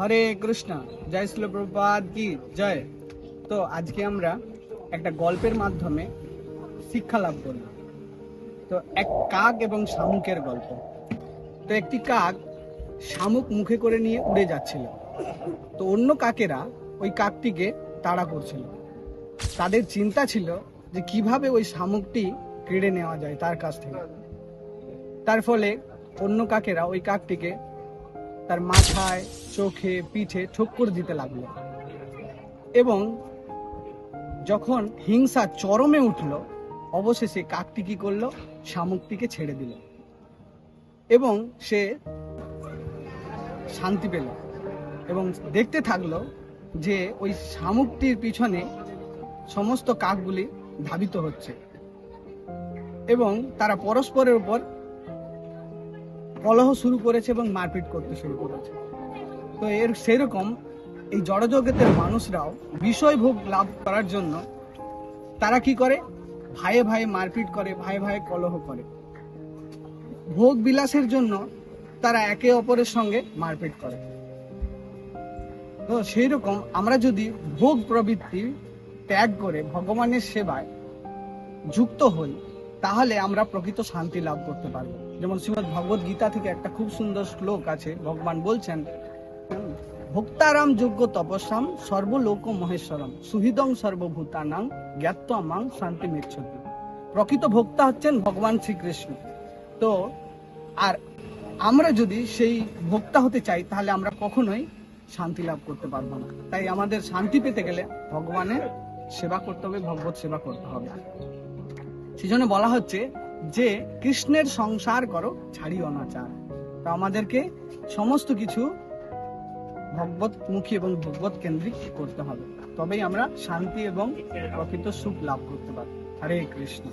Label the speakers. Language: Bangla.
Speaker 1: হরে কৃষ্ণ, জয় শ্রী প্রভুপাদ কি, জয়। তো আজকে আমরা একটা গল্পের মাধ্যমে শিক্ষা লাভ করব। তো এক কাক এবং শামুকের গল্প। তো একটি কাক শামুক মুখে করে নিয়ে উড়ে যাচ্ছিল। তো অন্য কাকেরা ওই কাকটিকে তাড়া করছিল। তাদের চিন্তা ছিল যে কীভাবে ওই শামুকটি কেড়ে নেওয়া যায় তার কাছ থেকে। তার ফলে অন্য কাকেরা ওই কাকটিকে তার মাথায়, চোখে, পিঠে ঠক্কর দিতে লাগল। এবং যখন হিংসা চরমে উঠল, অবশেষে কাকটি কি করল? শামুকটিকে ছেড়ে দিল। এবং সে শান্তি পেল এবং দেখতে থাকল যে ওই শামুকটির পিছনে সমস্ত কাকগুলি ধাবিত হচ্ছে। এবং তারা পরস্পরের উপর কলহ শুরু করেছে এবং মারপিট করতে শুরু করেছে। তো এর সেরকম এই জড়জগতের মানুষরাও বিষয় ভোগ লাভ করার জন্য তারা কি করে? ভাইয়ে ভাইয়ে মারপিট করে ভাইয়ে ভাইয়ে কলহ করে। ভোগ বিলাসের জন্য তারা একে অপরের সঙ্গে মারপিট করে। তো সেই রকম আমরা যদি ভোগ প্রবৃত্তি ত্যাগ করে ভগবানের সেবায় যুক্ত হই তাহলে আমরা প্রকৃত শান্তি লাভ করতে পারব। যেমন শ্রীমদ ভগবত গীতা থেকে একটা খুব সুন্দর শ্লোক আছে, ভগবান বলছেন, ভোক্তারাম যোগ্য তপস্যাম সর্বলোক মহেশ্বরম, সুহৃদং সর্বভূতানাং জ্ঞাত্বামাং শান্তি মিচ্ছতি। প্রকৃত ভোক্তা হচ্ছেন ভগবান শ্রীকৃষ্ণ। তো, আর আমরা যদি সেই ভোক্তা হতে চাই, তাহলে আমরা কখনোই শান্তি লাভ করতে পারব না। তাই আমাদের শান্তি পেতে গেলে ভগবানের সেবা করতে হবে, ভগবত সেবা করতে হবে। সেই জন্য বলা হচ্ছে যে, কৃষ্ণের সংসার করো ছাড়ি অনাচার তো আমাদেরকে সমস্ত কিছু ভগবত মুখী এবং ভগবত কেন্দ্রিক করতে হবে। তবেই আমরা শান্তি এবং প্রকৃত সুখ লাভ করতে পারি হরে কৃষ্ণ।